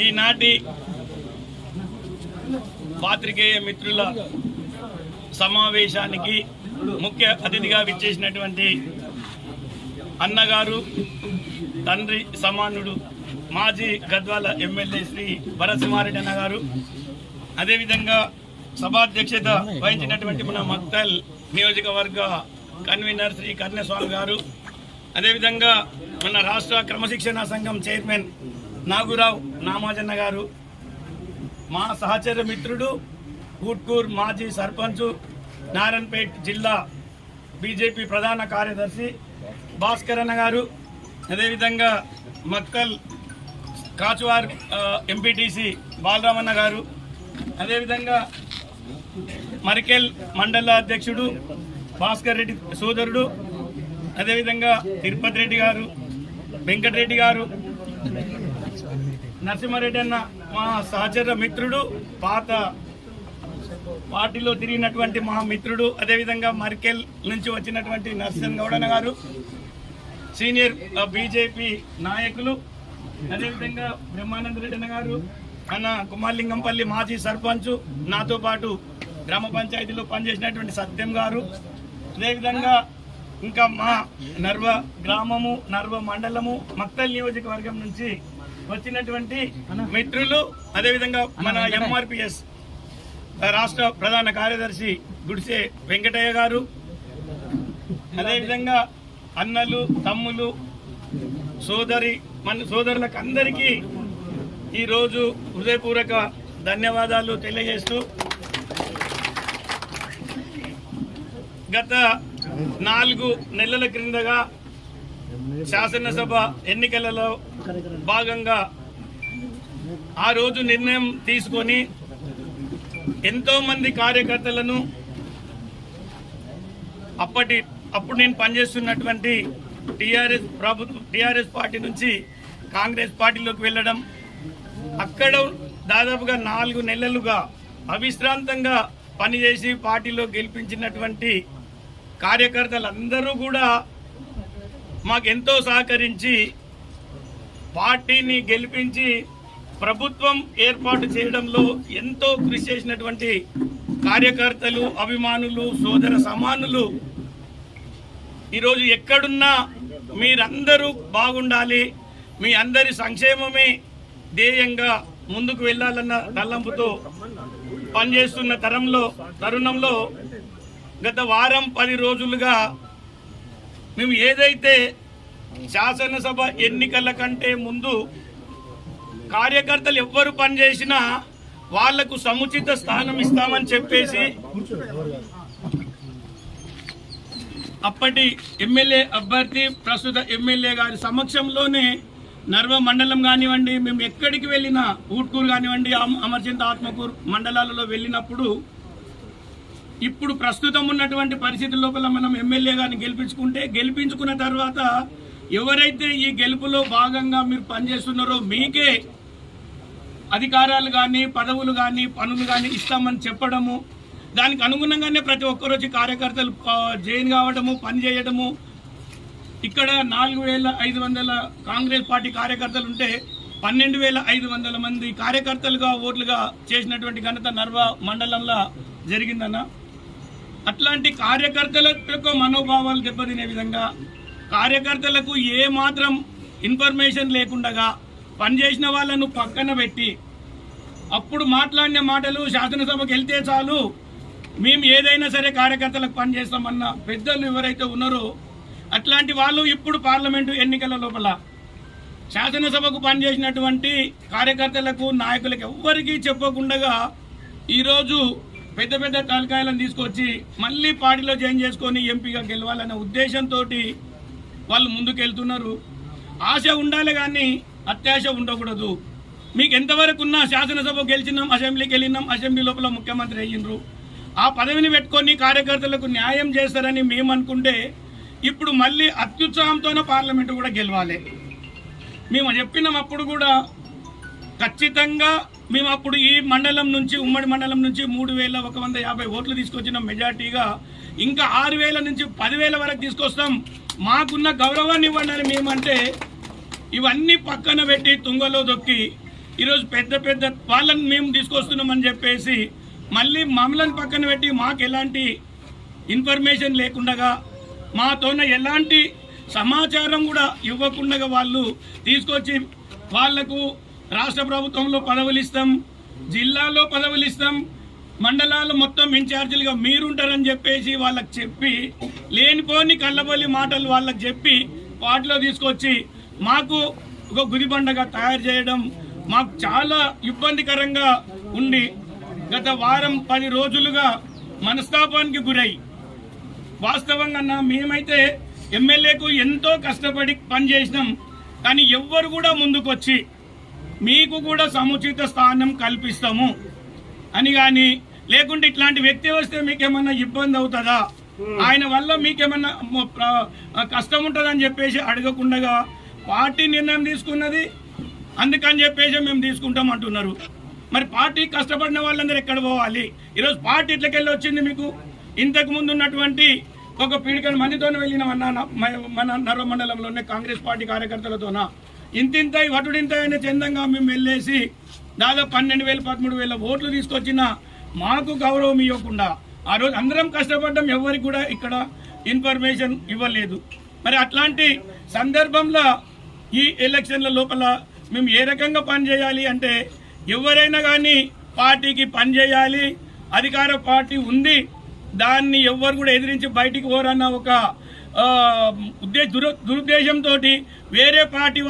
ఈనాటి పాత్రికేయ మిత్రుల సమావేశానికి ముఖ్య అతిథిగా విచ్చేసినటువంటి అన్నగారు తండ్రి సమానుడు మాజీ గద్వాల ఎమ్మెల్యే శ్రీ భరసింహారెడ్డి అన్నగారు అదేవిధంగా సభాధ్యక్షత వహించినటువంటి మన మక్తల్ నియోజకవర్గ కన్వీనర్ శ్రీ కర్ణస్వామి గారు అదేవిధంగా మన రాష్ట్ర క్రమశిక్షణ సంఘం చైర్మన్ నాగురావు నామాజన్న గారు మా సహచర మిత్రుడు ఊట్కూర్ మాజీ సర్పంచ్ నారాయణపేట్ జిల్లా బీజేపీ ప్రధాన కార్యదర్శి భాస్కరన్న గారు అదేవిధంగా మక్కల్ కాచువార్ ఎంపీటీసీ బాలరామన్న గారు అదేవిధంగా మరికెల్ మండల అధ్యక్షుడు భాస్కర్ రెడ్డి సోదరుడు అదేవిధంగా తిరుపతి రెడ్డి గారు వెంకటరెడ్డి గారు నరసింహారెడ్డి అన్న మా సహచర మిత్రుడు పాత పార్టీలో తిరిగినటువంటి మా మిత్రుడు అదేవిధంగా మర్కెల్ నుంచి వచ్చినటువంటి నరసింహ గౌడన్న గారు సీనియర్ బీజేపీ నాయకులు అదేవిధంగా బ్రహ్మానంద రెడ్డి అన్న గారు అన్న కుమార్లింగంపల్లి మాజీ సర్పంచ్ నాతో పాటు గ్రామ పంచాయతీలో పనిచేసినటువంటి సత్యం గారు అదేవిధంగా ఇంకా మా నర్వ గ్రామము నర్వ మండలము మక్తల్ నియోజకవర్గం నుంచి వచ్చినటువంటి మిత్రులు అదేవిధంగా మన ఎంఆర్పిఎస్ రాష్ట్ర ప్రధాన కార్యదర్శి గుడిసే వెంకటయ్య గారు. అదేవిధంగా అన్నలు తమ్ములు సోదరి మన సోదరులకు అందరికీ ఈరోజు హృదయపూర్వక ధన్యవాదాలు తెలియజేస్తూ గత నాలుగు నెలల క్రిందగా శాసనసభ ఎన్నికలలో భాగంగా ఆ రోజు నిర్ణయం తీసుకొని ఎంతో మంది కార్యకర్తలను అప్పటి అప్పుడు నేను పనిచేస్తున్నటువంటి టిఆర్ఎస్ ప్రభుత్వం టిఆర్ఎస్ పార్టీ నుంచి కాంగ్రెస్ పార్టీలోకి వెళ్ళడం అక్కడ దాదాపుగా నాలుగు నెలలుగా అవిశ్రాంతంగా పనిచేసి పార్టీలో గెలిపించినటువంటి కార్యకర్తలందరూ కూడా మాకెంతో సహకరించి పార్టీని గెలిపించి ప్రభుత్వం ఏర్పాటు చేయడంలో ఎంతో కృషి చేసినటువంటి కార్యకర్తలు అభిమానులు సోదర సమానులు ఈరోజు ఎక్కడున్నా మీరందరూ బాగుండాలి. మీ అందరి సంక్షేమమే ధ్యేయంగా ముందుకు వెళ్ళాలన్న తల్లంపుతో పనిచేస్తున్న తరంలో తరుణంలో గత వారం పది రోజులుగా మేము ఏదైతే శాసనసభ ఎన్నికల కంటే ముందు కార్యకర్తలు ఎవ్వరు పనిచేసినా వాళ్ళకు సముచిత స్థానం ఇస్తామని చెప్పేసి అప్పటి ఎమ్మెల్యే అభ్యర్థి ప్రస్తుత ఎమ్మెల్యే గారి సమక్షంలోనే నర్వ మండలం కానివ్వండి మేము ఎక్కడికి వెళ్ళినా ఊట్కూరు కానివ్వండి అమ- అమర్చింత ఆత్మకూరు మండలాలలో వెళ్ళినప్పుడు ఇప్పుడు ప్రస్తుతం ఉన్నటువంటి పరిస్థితి లోపల మనం ఎమ్మెల్యే గారిని గెలిపించుకుంటే గెలిపించుకున్న తర్వాత ఎవరైతే ఈ గెలుపులో భాగంగా మీరు పనిచేస్తున్నారో మీకే అధికారాలు కానీ పదవులు కానీ పనులు కానీ ఇస్తామని చెప్పడము. దానికి అనుగుణంగానే ప్రతి ఒక్కరోజు కార్యకర్తలు జైన్ కావడము పనిచేయడము ఇక్కడ నాలుగు వేల ఐదు వందల కాంగ్రెస్ పార్టీ కార్యకర్తలు ఉంటే పన్నెండు వేల ఐదు వందల మంది కార్యకర్తలుగా ఓట్లుగా చేసినటువంటి ఘనత నర్వ మండలంలో జరిగిందన్న. అట్లాంటి కార్యకర్తల యొక్క మనోభావాలు దెబ్బతినే విధంగా కార్యకర్తలకు ఏ మాత్రం ఇన్ఫర్మేషన్ లేకుండగా పనిచేసిన వాళ్ళను పక్కన పెట్టి అప్పుడు మాట్లాడిన మాటలు శాసనసభకు వెళ్తే చాలు. మేము ఏదైనా సరే కార్యకర్తలకు పనిచేస్తామన్న పెద్దలు ఎవరైతే ఉన్నారో అట్లాంటి వాళ్ళు ఇప్పుడు పార్లమెంటు ఎన్నికల లోపల శాసనసభకు పనిచేసినటువంటి కార్యకర్తలకు నాయకులకు ఎవ్వరికీ చెప్పకుండా ఈరోజు పెద్ద పెద్ద తలకాయలను తీసుకొచ్చి మళ్ళీ పార్టీలో జాయిన్ చేసుకొని ఎంపీగా గెలవాలనే ఉద్దేశంతో వాళ్ళు ముందుకెళ్తున్నారు. ఆశ ఉండాలి కానీ అత్యాశ ఉండకూడదు. మీకు ఎంతవరకు ఉన్నా శాసనసభ గెలిచినాం అసెంబ్లీకి వెళ్ళినాం అసెంబ్లీ లోపల ముఖ్యమంత్రి అయ్యిండ్రు. ఆ పదవిని పెట్టుకొని కార్యకర్తలకు న్యాయం చేస్తారని మేమనుకుంటే ఇప్పుడు మళ్ళీ అత్యుత్సాహంతోనే పార్లమెంటు కూడా గెలవాలి. మేము చెప్పినప్పుడు కూడా ఖచ్చితంగా మేము అప్పుడు ఈ మండలం నుంచి ఉమ్మడి మండలం నుంచి మూడు వేల ఒక వంద యాభై ఓట్లు తీసుకొచ్చిన మెజార్టీగా. ఇంకా ఆరు వేల నుంచి పదివేల వరకు తీసుకొస్తాం. మాకున్న గౌరవాన్ని ఇవ్వండి అని మేమంటే ఇవన్నీ పక్కన పెట్టి తుంగలో దొక్కి ఈరోజు పెద్ద పెద్ద వాళ్ళని మేము తీసుకొస్తున్నామని చెప్పేసి మళ్ళీ మమ్మల్ని పక్కన పెట్టి మాకు ఎలాంటి ఇన్ఫర్మేషన్ లేకుండా మాతోన ఎలాంటి సమాచారం కూడా ఇవ్వకుండా వాళ్ళు తీసుకొచ్చి వాళ్ళకు రాష్ట్ర ప్రభుత్వంలో పదవులు ఇస్తాం జిల్లాలో పదవులు ఇస్తాం మండలాలు మొత్తం ఇన్ఛార్జీలుగా మీరుంటారని చెప్పేసి వాళ్ళకి చెప్పి లేనిపోని కళ్ళబొల్లి మాటలు వాళ్ళకి చెప్పి వాటిలో తీసుకొచ్చి మాకు ఒక గుదిబండగా తయారు చేయడం మాకు చాలా ఇబ్బందికరంగా ఉండి గత వారం పది రోజులుగా మనస్తాపానికి గురై. వాస్తవంగా నా మేమైతే ఎమ్మెల్యేకు ఎంతో కష్టపడి పనిచేసినాం కానీ ఎవ్వరు కూడా ముందుకొచ్చి మీకు కూడా సముచిత స్థానం కల్పిస్తాము. అని కానీ లేకుంటే ఇట్లాంటి వ్యక్తి వస్తే మీకేమన్నా ఇబ్బంది అవుతుందా? ఆయన వల్ల మీకేమన్నా కష్టం ఉంటుందని చెప్పేసి అడగకుండా పార్టీ నిర్ణయం తీసుకున్నది అందుకని చెప్పేసి మేము తీసుకుంటాం అంటున్నారు. మరి పార్టీ కష్టపడిన వాళ్ళందరూ ఎక్కడ పోవాలి? ఈరోజు పార్టీ ఇట్లకెళ్ళి వచ్చింది మీకు? ఇంతకు ముందు ఉన్నటువంటి ఒక పీడికల మందితో వెళ్ళిన మన మన నర్వ మండలంలోనే కాంగ్రెస్ పార్టీ కార్యకర్తలతోన? ఇంతింతై వటుడింత అనే చందంగా మేము వెళ్ళేసి దాదాపు పన్నెండు వేలు పదమూడు వేల ఓట్లు తీసుకొచ్చిన మాకు గౌరవం ఇవ్వకుండా ఆ రోజు అందరం కష్టపడ్డం ఎవరికి కూడా ఇక్కడ ఇన్ఫర్మేషన్ ఇవ్వలేదు. మరి అట్లాంటి సందర్భంలో ఈ ఎలక్షన్ల లోపల మేము ఏ రకంగా పనిచేయాలి అంటే ఎవరైనా కానీ పార్టీకి పనిచేయాలి అధికార పార్టీ ఉంది దాన్ని ఎవ్వరు కూడా ఎదిరించి బయటికి పోరన్న ఒక ఉద్దేశ దురుద్దేశంతో వేరే పార్టీ